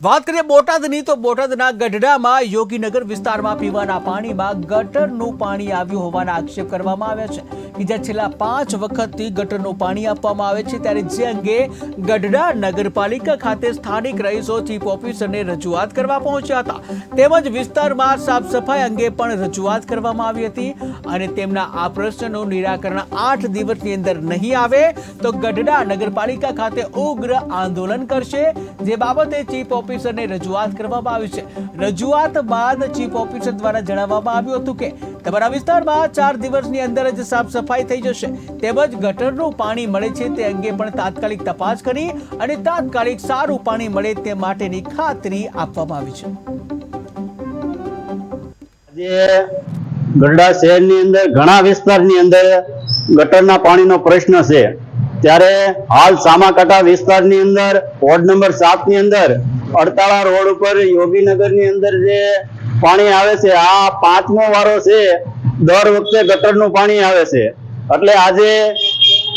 વાત કરીએ બોટાદની, તો બોટાદના ગઢડામાં યોગીનગર વિસ્તારમાં પીવાના પાણીમાં ગટરનું પાણી આવ્યું હોવાના આક્ષેપ કરવામાં આવ્યા છે કે જ્યાં છેલ્લા પાંચ વખતથી ગટરનું પાણી આપવામાં આવે છે, ત્યારે જે અંગે ગઢડા નગરપાલિકા ખાતે સ્થાનિક રહીશો, ચીફ ઓફિસરને રજૂઆત કરવા પહોંચ્યા હતા. તેમજ વિસ્તારમાં સાફ સફાઈ અંગે પણ રજૂઆત કરવામાં આવી હતી અને તેમના આ પ્રશ્નનું નિરાકરણ આઠ દિવસની અંદર નહીં આવે, તો ગઢડા નગરપાલિકા ખાતે ઉગ્ર આંદોલન કરશે. જે બાબતે ચીફ ઓફિસરને રજૂઆત કરવામાં આવી છે. રજૂઆત બાદ ચીફ ઓફિસર દ્વારા જણાવવામાં આવ્યું હતું કે, તમારા વિસ્તારમાં ચાર દિવસની અંદર જ સાફ સફાઈ થઈ જશે. તેમજ ગટરનું પાણી મળે છે તે અંગે પણ તાત્કાલિક તપાસ કરી અને તાત્કાલિક સારું પાણી મળે તે માટેની ખાતરી આપવામાં આવી છે. ગઢડા શહેરની અંદર, ઘણા વિસ્તારની અંદર ગટરના પાણીનો પ્રશ્ન છે. ત્યારે હાલ સામાકાંઠા વિસ્તારની અંદર વોર્ડ નંબર સાતની અંદર અડતાળા રોડ ઉપર યોગીનગરની અંદર જે પાણી આવે છે, આ પાંચમો વારો છે, દર વખતે ગટરનું પાણી આવે છે. એટલે આજે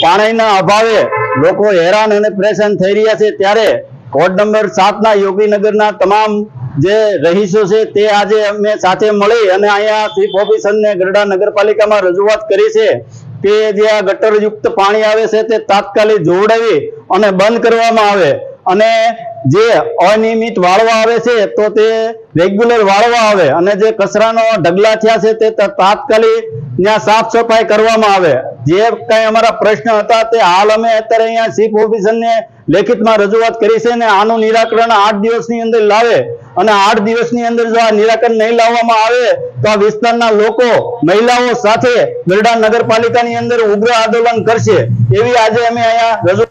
પાણીના અભાવે લોકો હેરાન અને પરેશાન થઈ રહ્યા છે. ત્યારે વોર્ડ નંબર સાતના યોગીનગરના તમામ જે રહીશો છે, તે આજે અમે સાથે મળી અને અહીંયા ચીફ ઓફિસરને ગરડા નગરપાલિકામાં રજૂઆત કરી છે કે જે આ ગટરયુક્ત પાણી આવે છે, તે તાત્કાલિક જોવડાવી અને બંધ કરવામાં આવે. અને જે અનિયમિત વાળવા આવે છે, તો તે રેગ્યુલર વાળવા આવે. અને જે કચરાનો ઢગલા થયા છે, તે તાત્કાલિક ત્યાં સાફ સફાઈ કરવામાં આવે. જે કઈ અમારા પ્રશ્ન હતા, તે હાલ અમે અત્યારે અહીંયા ચીફ ઓફિસરને લેખિતમાં રજૂઆત કરી છે અને આનું નિરાકરણ આઠ દિવસની અંદર લાવે. અને આઠ દિવસની અંદર જો આ નિરાકરણ નહીં લાવવામાં આવે, તો આ વિસ્તારના લોકો, મહિલાઓ સાથે ગરડા નગરપાલિકાની અંદર ઉગ્ર આંદોલન કરશે. એવી આજે અમે અહીંયા રજૂ